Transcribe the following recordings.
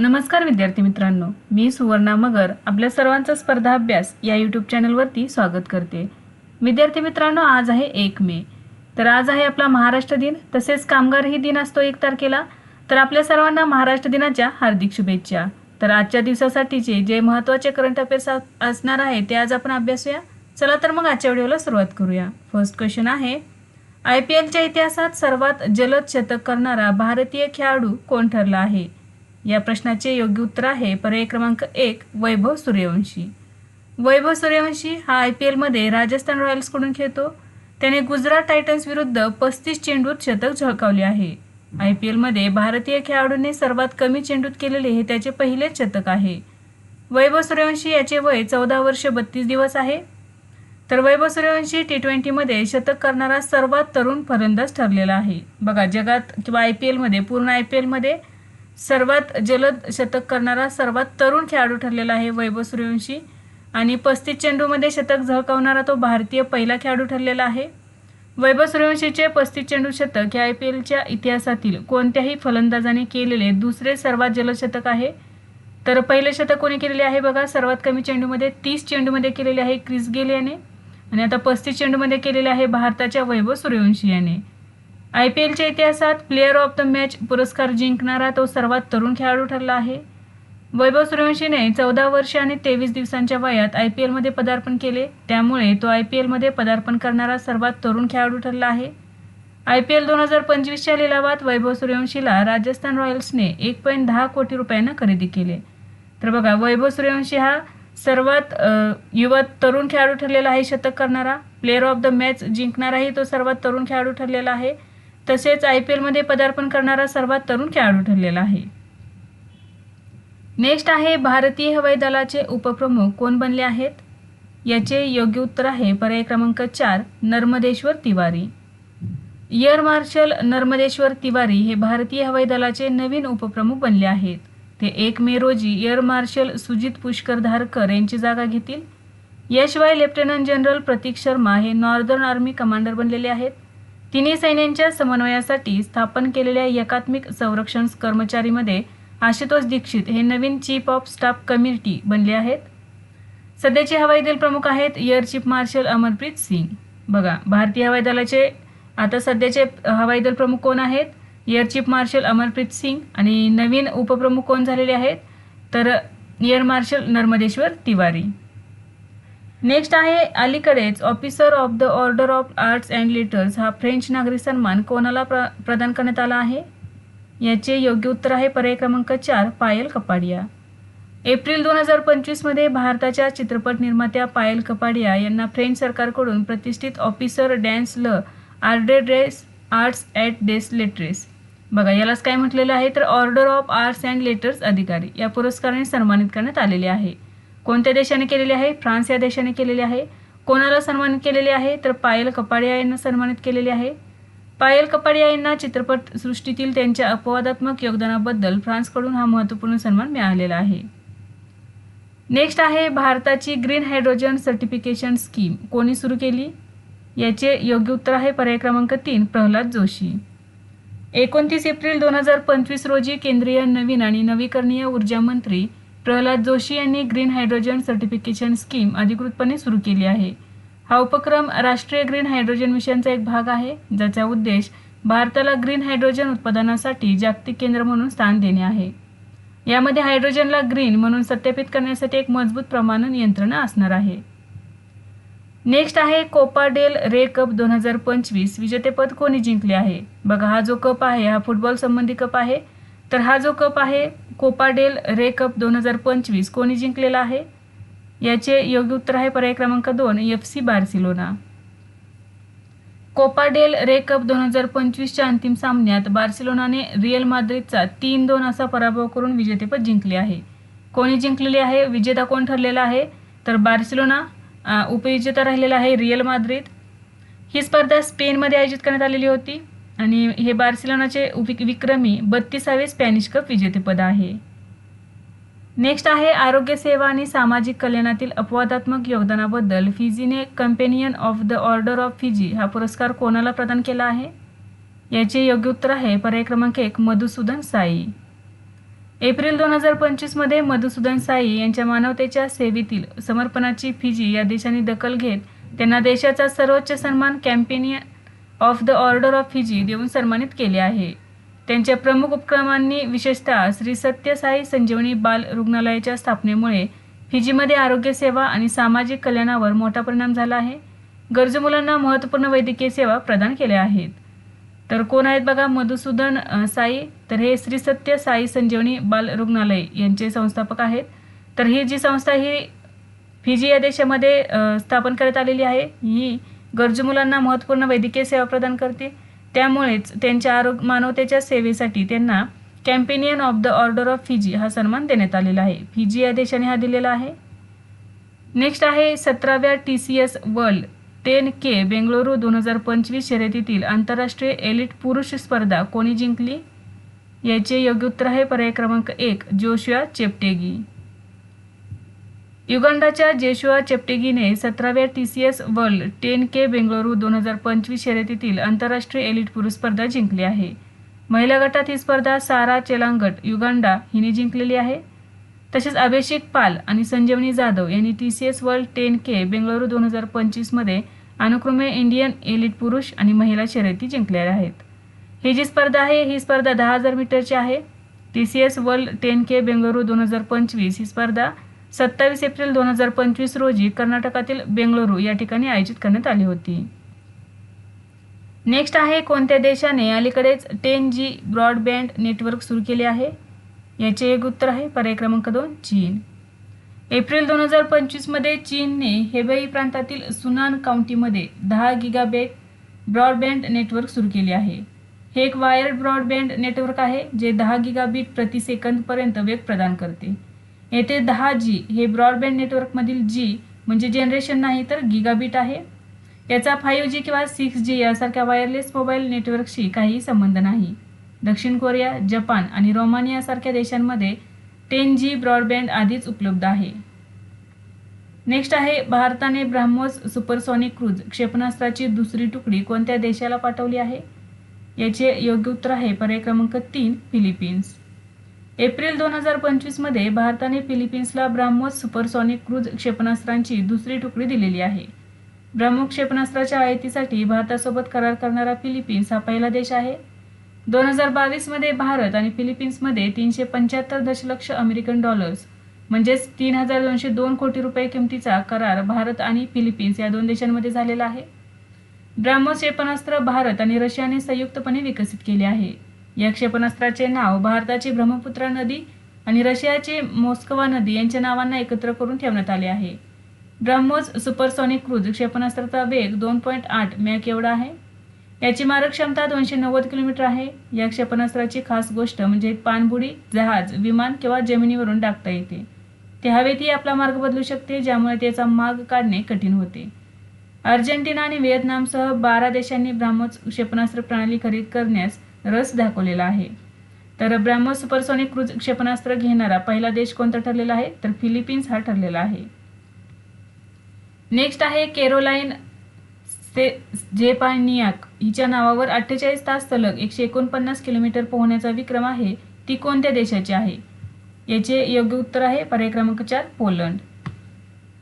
नमस्कार विद्यार्थी मित्रांनो मी सुवर्णा मगर आपल्या सर्वांचा स्पर्धा अभ्यास या यूट्यूब चॅनलवरती स्वागत करते. विद्यार्थी मित्रांनो आज आहे एक मे. तर आज आहे आपला महाराष्ट्र दिन तसेच कामगारही दिन असतो एक तारखेला. तर आपल्या सर्वांना महाराष्ट्र दिनाच्या हार्दिक शुभेच्छा. तर आजच्या दिवसासाठीचे जे महत्त्वाचे करंट अफेअर्स असणार आहे ते आज आपण अभ्यासूया. चला तर मग आजच्या व्हिडिओला सुरुवात करूया. फर्स्ट क्वेश्चन आहे आय पी एलच्या इतिहासात सर्वात जलद शतक करणारा भारतीय खेळाडू कोण ठरला आहे? या प्रश्नाचे योग्य उत्तर आहे पर्याय क्रमांक एक वैभव सूर्यवंशी. वैभव सूर्यवंशी हा आय पी एलमध्ये राजस्थान रॉयल्सकडून खेळतो. त्याने गुजरात टायटन्स विरुद्ध पस्तीस चेंडूत शतक झळकावले आहे. आय पी एलमध्ये भारतीय खेळाडूंनी सर्वात कमी चेंडूत केलेले हे त्याचे पहिलेच शतक आहे. वैभव सूर्यवंशी याचे वय चौदा वर्ष बत्तीस दिवस आहे. तर वैभव सूर्यवंशी टी ट्वेंटीमध्ये शतक करणारा सर्वात तरुण फलंदाज ठरलेला आहे. बघा जगात किंवा आय पी एलमध्ये पूर्ण आय पी एलमध्ये सर्वात जलद शतक करणारा सर्वात तरुण खेळाडू ठरलेला आहे वैभव सूर्यवंशी. आणि पस्तीस चेंडूमध्ये शतक झळकावणारा तो भारतीय पहिला खेळाडू ठरलेला आहे. वैभव सूर्यवंशीचे पस्तीस चेंडू शतक हे आय पी एलच्या इतिहासातील कोणत्याही फलंदाजाने केलेले दुसरे सर्वात जलद शतक आहे. तर पहिले शतक कोणी केलेले आहे बघा सर्वात कमी चेंडूमध्ये तीस चेंडूमध्ये केलेले आहे क्रिस गेल याने आणि आता पस्तीस चेंडूमध्ये केलेले आहे भारताच्या वैभव सूर्यवंशी याने. आय पी एलच्या इतिहासात प्लेअर ऑफ द मॅच पुरस्कार जिंकणारा तो सर्वात तरुण खेळाडू ठरला आहे. वैभव सूर्यवंशीने चौदा वर्ष आणि तेवीस दिवसांच्या वयात आय पी एलमध्ये पदार्पण केले. त्यामुळे तो आय पी एलमध्ये पदार्पण करणारा सर्वात तरुण खेळाडू ठरला आहे. आय पी एल दोन हजार पंचवीसच्या लिलावात वैभव सूर्यवंशीला राजस्थान रॉयल्सने एक पॉईंट दहा कोटी रुपयांना खरेदी केले. तर बघा वैभव सूर्यवंशी हा सर्वात युवा तरुण खेळाडू ठरलेला आहे शतक करणारा. प्लेअर ऑफ द मॅच जिंकणाराही तो सर्वात तरुण खेळाडू ठरलेला आहे. तसेच आय पी एलमध्ये पदार्पण करणारा सर्वात तरुण खेळाडू ठरलेला आहे. नेक्स्ट आहे भारतीय हवाई दलाचे उपप्रमुख कोण बनले आहेत? याचे योग्य उत्तर आहे पर्याय क्रमांक चार नर्मदेश्वर तिवारी. एअर मार्शल नर्मदेश्वर तिवारी हे भारतीय हवाई दलाचे नवीन उपप्रमुख बनले आहेत. ते एक मे रोजी एअर मार्शल सुजित पुष्कर धारकर यांची जागा घेतील. याशिवाय लेफ्टनंट जनरल प्रतीक शर्मा हे नॉर्दर्न आर्मी कमांडर बनलेले आहेत. तिन्ही सैन्यांच्या समन्वयासाठी स्थापन केलेल्या एकात्मिक संरक्षण कर्मचारीमध्ये आशुतोष दीक्षित हे नवीन चीफ ऑफ स्टाफ कमिटी बनले आहेत. सध्याचे हवाई दल प्रमुख आहेत air chief marshal Amarpreet Singh. बघा भारतीय हवाई दलाचे आता सध्याचे हवाई दल प्रमुख कोण आहेत? Air chief marshal Amarpreet Singh आणि नवीन उपप्रमुख कोण झालेले आहेत? तर air marshal Narmadeshwar Tiwari. Next आहे अलीकडेच officer of the order of arts and letters हा फ्रेंच नागरी सन्मान कोणाला प्र प्रदान करण्यात आला आहे? याचे योग्य उत्तर आहे पर्याय क्रमांक चार पायल कपाडिया. एप्रिल दोन हजार पंचवीसमध्ये भारताच्या चित्रपट निर्मात्या पायल कपाडिया यांना फ्रेंच सरकारकडून प्रतिष्ठित ऑफिसर डॅन्स ल आर्डे ड्रेस आर्ट्स ॲट डेस लेटरेस बघा यालाच काय म्हटलेलं आहे? तर order of arts and letters अधिकारी. या पुरस्काराने सन्मानित करण्यात आलेले आहे. कोणत्या देशाने केलेले आहे? फ्रान्स या देशाने केलेले आहे. कोणाला सन्मानित केलेले आहे? तर पायल कपाडिया यांना सन्मानित केलेले आहे. पायल कपाडिया यांना चित्रपटसृष्टीतील त्यांच्या अपवादात्मक योगदानाबद्दल फ्रान्सकडून हा महत्त्वपूर्ण सन्मान मिळालेला आहे. नेक्स्ट आहे भारताची ग्रीन हायड्रोजन सर्टिफिकेशन स्कीम. कोणी सुरू केली? याचे योग्य उत्तर आहे पर्याय क्रमांक तीन प्रल्हाद जोशी. एकोणतीस एप्रिल दोन हजार पंचवीस रोजी केंद्रीय नवीन आणि नवीकरणीय ऊर्जा मंत्री प्रल्हाद जोशी यांनी ग्रीन हायड्रोजन सर्टिफिकेशन स्कीम अधिकृतपणे सुरू केली आहे. हा उपक्रम राष्ट्रीय ग्रीन हायड्रोजन मिशनचा एक भाग आहे ज्याचा उद्देश भारताला ग्रीन हायड्रोजन उत्पादनासाठी जागतिक केंद्र म्हणून स्थान देणे आहे. यामध्ये हायड्रोजनला ग्रीन म्हणून सत्यापित करण्यासाठी एक मजबूत प्रमाणन यंत्रणा असणार आहे. नेक्स्ट आहे कोपा डेल रे कप दोन हजार पंचवीस विजेतेपद कोणी जिंकले आहे? बघा हा जो कप आहे हा फुटबॉल संबंधी कप आहे. तर हा जो कप आहे कोपाडेल रे कप दोन हजार पंचवीस कोणी जिंकलेला आहे? याचे योग्य उत्तर आहे पर्याय क्रमांक दोन F C Barcelona. Copa del Rey cup दोन हजार पंचवीसच्या अंतिम सामन्यात बार्सिलोनाने रिअल माद्रिदचा तीन दोन असा पराभव करून विजेतेपद जिंकले आहे. कोणी जिंकलेले आहे? विजेता कोण ठरलेला आहे? तर बार्सिलोना उपविजेता राहिलेला आहे रिअल माद्रिद. ही स्पर्धा स्पेनमध्ये आयोजित करण्यात आलेली होती. आणि हे बार्सिलोनाचे विक्रमी बत्तीसावे स्पॅनिश कप विजेतेपद आहे. नेक्स्ट आहे आरोग्यसेवा आणि सामाजिक कल्याणातील अपवादात्मक योगदानाबद्दल फिजीने companion of the order of Fiji हा पुरस्कार कोणाला प्रदान केला आहे? याचे योग्य उत्तर आहे पर्याय क्रमांक एक मधुसूदन साई. एप्रिल दोन हजार पंचवीसमध्ये मधुसूदन साई यांच्या मानवतेच्या सेवेतील समर्पणाची फिजी या देशाने दखल घेत त्यांना देशाचा सर्वोच्च सन्मान companion of the order of Fiji देऊन सन्मानित केले आहे. त्यांच्या प्रमुख उपक्रमांनी विशेषतः श्री सत्यसाई संजीवनी बाल रुग्णालयाच्या स्थापनेमुळे फिजीमध्ये आरोग्यसेवा आणि सामाजिक कल्याणावर मोठा परिणाम झाला आहे. गरजू मुलांना महत्त्वपूर्ण वैद्यकीय सेवा प्रदान केल्या आहेत. तर कोण आहेत बघा मधुसूदन साई? तर हे श्री सत्य साई संजीवनी बाल रुग्णालय यांचे संस्थापक आहेत. तर ही जी संस्था ही फिजी या देशामध्ये स्थापन करण्यात आलेली आहे ही गरजू मुलांना महत्त्वपूर्ण वैद्यकीय सेवा प्रदान करते. त्यामुळेच त्यांच्या आरोग्य मानवतेच्या सेवेसाठी त्यांना companion of the order of Fiji हा सन्मान देण्यात आलेला आहे. फिजी या देशाने हा दिलेला आहे. नेक्स्ट आहे सतराव्या T C S world ten K Bengaluru दोन हजार पंचवीस शर्यतीतील आंतरराष्ट्रीय एलिट पुरुष स्पर्धा कोणी जिंकली? याचे योग्य उत्तर आहे पर्याय क्रमांक एक जोशुआ चेपटेगी. युगांडाच्या जेशुआ चेप्टेगीने सतराव्या T C S world ten K Bengaluru दोन हजार पंचवीस शर्यतीतील आंतरराष्ट्रीय एलिट पुरुष स्पर्धा जिंकली आहे. महिला गटात ही स्पर्धा सारा चेलांगट युगांडा हिने जिंकलेली आहे. तसेच अभिषेक पाल आणि संजीवनी जाधव यांनी T C S world ten K Bengaluru दोन हजार पंचवीसमध्ये अनुक्रमे इंडियन एलिट पुरुष आणि महिला शर्यती जिंकलेल्या आहेत. ही जी स्पर्धा आहे ही स्पर्धा दहा हजार मीटरची आहे. T C S world ten K Bengaluru दोन हजार पंचवीस ही स्पर्धा सत्तावीस एप्रिल दोन हजार पंचवीस रोजी कर्नाटकातील बेंगळुरू या ठिकाणी आयोजित करण्यात आली होती. नेक्स्ट आहे कोणत्या देशाने अलीकडेच टेन जी ब्रॉडबँड नेटवर्क सुरू केले आहे? याचे एक उत्तर आहे पर्याय क्रमांक दोन चीन. एप्रिल दोन हजार पंचवीसमध्ये चीनने हेबई प्रांतातील सुनान काउंटीमध्ये दहा गिगाबेट ब्रॉडबँड नेटवर्क सुरू केले आहे. हे एक वायर्ड ब्रॉडबँड नेटवर्क आहे जे दहा गिगाबीट प्रति सेकंदपर्यंत वेग प्रदान करते. येथे दहा जी हे ब्रॉडबँड नेटवर्कमधील जी म्हणजे जनरेशन नाही तर गिगाबीट आहे. याचा फाईव्ह जी किंवा सिक्स जी यासारख्या वायरलेस मोबाईल नेटवर्कशी काहीही संबंध नाही. दक्षिण कोरिया जपान आणि रोमानियासारख्या देशांमध्ये टेन जी ब्रॉडबँड आधीच उपलब्ध आहे. नेक्स्ट आहे भारताने ब्राह्मोस सुपरसॉनिक क्रूज क्षेपणास्त्राची दुसरी तुकडी कोणत्या देशाला पाठवली आहे? याचे योग्य उत्तर आहे पर्याय क्रमांक तीन फिलिपिन्स. एप्रिल दोन हजार पंचवीसमध्ये भारताने फिलिपिन्सला ब्राह्मोस सुपरसॉनिक क्रूज क्षेपणास्त्रांची दुसरी तुकडी दिलेली आहे. ब्राह्मो क्षेपणास्त्राच्या आयातीसाठी भारतासोबत करार करणारा फिलिपिन्स हा पहिला देश आहे. दोन हजार बावीसमध्ये भारत आणि फिलिपिन्समध्ये तीनशे पंच्याहत्तर दशलक्ष अमेरिकन डॉलर्स म्हणजेच तीन हजार दोनशे दोन कोटी रुपये किमतीचा करार भारत आणि फिलिपिन्स या दोन देशांमध्ये झालेला आहे. ब्राह्मो क्षेपणास्त्र भारत आणि रशियाने संयुक्तपणे विकसित केले आहे. या क्षेपणास्त्राचे नाव भारताची ब्रह्मपुत्रा नदी आणि रशियाचे मोस्कवा नदी यांच्या नावांना एकत्र करून ठेवण्यात आले आहे. ब्रह्मोस सुपरसॉनिक क्रूज क्षेपणास्त्राचा वेग दोन पॉईंट आठ मॅक एवढा आहे. याची मारक क्षमता दोनशे नव्वद किलोमीटर आहे. या क्षेपणास्त्राची खास गोष्ट म्हणजे पाणबुडी जहाज विमान किंवा जमिनीवरून टाकता येते. ते हवेतही आपला मार्ग बदलू शकते ज्यामुळे त्याचा मार्ग काढणे कठीण होते. अर्जेंटिना आणि व्हिएतनामसह बारा देशांनी ब्राह्मोस क्षेपणास्त्र प्रणाली खरेदी करण्यास रस दाखवलेला आहे. तर ब्राह्मोस सुपरसॉनिक क्रूज क्षेपणास्त्र घेणारा पहिला देश कोणता ठरलेला आहे? तर फिलिपिन्स हा ठरलेला आहे. नेक्स्ट आहे केरोलाईन से जेपानियाक हिच्या नावावर अठ्ठेचाळीस तास सलग एकशे एकोणपन्नास किलोमीटर पोहण्याचा विक्रम आहे. ती कोणत्या देशाची आहे? याचे योग्य उत्तर आहे. पर्याय क्रमांक चार पोलंड.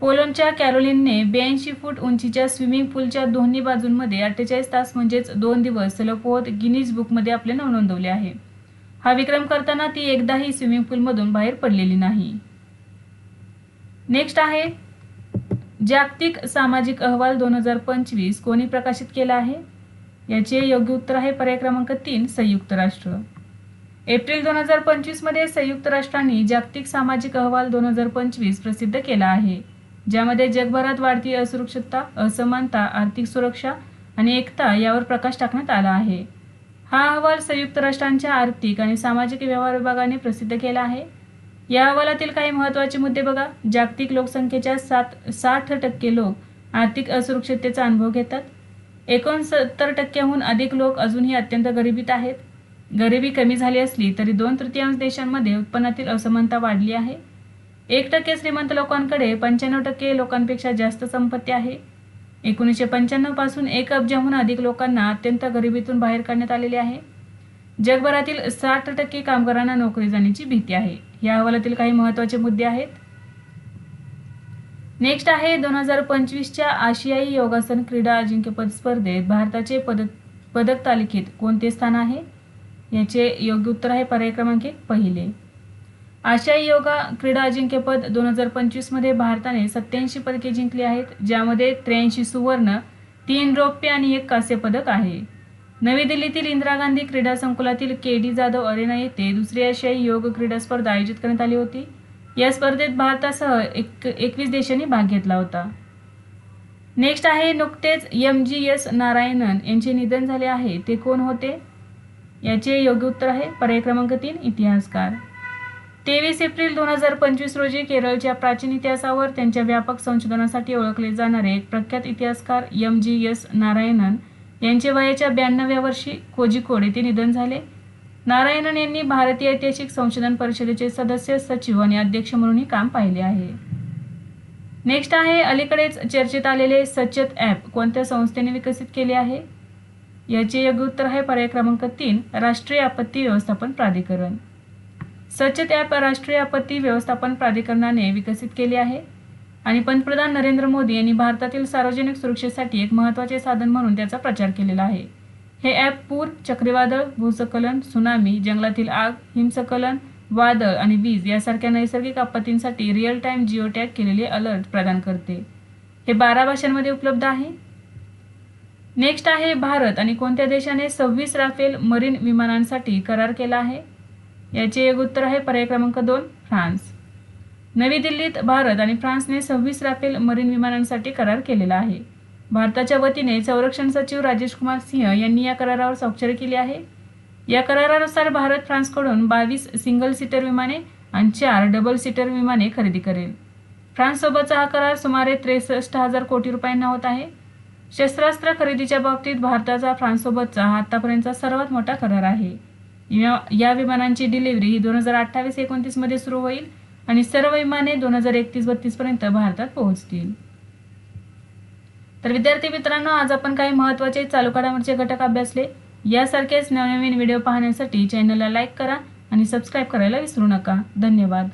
पोलंडच्या कॅरोलिनने ब्याऐंशी फूट उंचीच्या स्विमिंग पूलच्या दोन्ही बाजूंमध्ये अठ्ठेचाळीस तास म्हणजेच दोन दिवस सलग गिनीज बुकमध्ये आपले नाव नोंदवले आहे. हा विक्रम करताना ती एकदाही स्विमिंग पूलमधून बाहेर पडलेली नाही. नेक्स्ट आहे जागतिक सामाजिक अहवाल दोन हजार पंचवीस कोणी प्रकाशित केला आहे? याचे योग्य उत्तर आहे पर्याय क्रमांक तीन संयुक्त राष्ट्र. एप्रिल दोन हजार पंचवीसमध्ये संयुक्त राष्ट्रांनी जागतिक सामाजिक अहवाल दोन हजार पंचवीस प्रसिद्ध केला आहे. ज्यामध्ये जगभरात वाढती असुरक्षितता असमानता आर्थिक सुरक्षा आणि एकता यावर प्रकाश टाकण्यात आला आहे. हा अहवाल संयुक्त राष्ट्रांच्या आर्थिक आणि सामाजिक व्यवहार विभागाने प्रसिद्ध केला आहे. या अहवालातील काही महत्त्वाचे मुद्दे बघा. जागतिक लोकसंख्येच्या सात साठ टक्के लोक आर्थिक असुरक्षिततेचा अनुभव घेतात. एकोणसत्तर टक्क्याहून अधिक लोक अजूनही अत्यंत गरिबीत आहेत. गरिबी कमी झाली असली तरी दोन तृतीयांश देशांमध्ये उत्पन्नातील असमानता वाढली आहे. एक टक्के श्रीमंत लोकांकडे पंच्याण्णव टक्के लोकांपेक्षा जास्त संपत्ती आहे. एकोणीसशे पंच्याण्णवपासून एक अब्जाहून अधिक लोकांना अत्यंत गरिबीतून बाहेर काढण्यात आलेले आहे. जगभरातील साठ टक्के कामगारांना नोकरी जाण्याची भीती आहे. या अहवालातील काही महत्त्वाचे मुद्दे आहेत. नेक्स्ट आहे दोन हजार पंचवीसच्या आशियाई योगासन क्रीडा अजिंक्यपद स्पर्धेत भारताचे पदक पदक तालिकेत कोणते स्थान आहे? याचे योग्य उत्तर आहे पर्याय क्रमांक एक पहिले. आशियाई योगा क्रीडा अजिंक्यपद दोन हजार पंचवीसमध्ये भारताने सत्याऐंशी पदके जिंकली आहेत ज्यामध्ये त्र्याऐंशी सुवर्ण तीन रौप्य आणि एक कांस्य पदक आहे. नवी दिल्लीतील इंदिरा गांधी क्रीडा संकुलातील के डी जाधव अरेना येथे दुसरी आशियाई योग क्रीडा स्पर्धा आयोजित करण्यात आली होती. या स्पर्धेत भारतासह एक एकवीस देशांनी भाग घेतला होता. नेक्स्ट आहे नुकतेच एम जी एस नारायणन यांचे निधन झाले आहे. ते कोण होते? याचे योग्य उत्तर आहे. पर्याय क्रमांक तीन इतिहासकार. तेवीस एप्रिल दोन हजार पंचवीस रोजी केरळच्या प्राचीन इतिहासावर त्यांच्या व्यापक संशोधनासाठी ओळखले जाणारे एक प्रख्यात इतिहासकार एम जी एस नारायणन यांचे वयाच्या ब्याण्णव्या वर्षी कोझिकोड येथे निधन झाले. नारायणन यांनी भारतीय ऐतिहासिक संशोधन परिषदेचे सदस्य सचिव आणि अध्यक्ष म्हणूनही काम पाहिले आहे. नेक्स्ट आहे अलीकडेच चर्चेत आलेले सचेत ॲप कोणत्या संस्थेने विकसित केले आहे? याचे योग्य उत्तर आहे पर्याय क्रमांक तीन राष्ट्रीय आपत्ती व्यवस्थापन प्राधिकरण. सचत ॲप राष्ट्रीय आपत्ती व्यवस्थापन प्राधिकरणाने विकसित केले आहे. आणि पंतप्रधान नरेंद्र मोदी यांनी भारतातील सार्वजनिक सुरक्षेसाठी एक महत्त्वाचे साधन म्हणून त्याचा प्रचार केलेला आहे. हे ॲप पूर चक्रीवादळ भूसकलन सुनामी जंगलातील आग हिमसकलन वादळ आणि वीज यासारख्या नैसर्गिक आपत्तींसाठी रिअल टाईम जिओ टॅग केलेले अलर्ट प्रदान करते. हे बारा भाषांमध्ये उपलब्ध आहे? नेक्स्ट आहे भारत आणि कोणत्या देशाने सव्वीस राफेल मरीन विमानांसाठी करार केला आहे? याचे एक उत्तर आहे पर्याय क्रमांक दोन फ्रान्स. नवी दिल्लीत भारत आणि फ्रान्सने सव्वीस राफेल मरीन विमानांसाठी करार केलेला आहे. भारताच्या वतीने संरक्षण सचिव राजेश कुमार सिंह यांनी या करारावर स्वाक्षरी केली आहे. या करारानुसार भारत फ्रान्सकडून बावीस सिंगल सीटर विमाने आणि चार डबल सीटर विमाने खरेदी करेल. फ्रान्ससोबतचा हा करार सुमारे त्रेसष्ट हजार कोटी रुपयांना होत आहे. शस्त्रास्त्र खरेदीच्या बाबतीत भारताचा फ्रान्ससोबतचा हा आतापर्यंतचा सर्वात मोठा करार आहे. या या विमानांची डिलिव्हरी ही दोन हजार अठ्ठावीस एकोणतीसमध्ये सुरू होईल आणि सर्व विमाने दोन हजार एकतीस बत्तीसपर्यंत भारतात पोहोचतील. तर विद्यार्थी मित्रांनो आज आपण काही महत्त्वाचे चालू घडामोडीचे घटक अभ्यासले. यासारखेच नवनवीन व्हिडिओ पाहण्यासाठी चॅनलला लाईक करा आणि सबस्क्राईब करायला विसरू नका. धन्यवाद.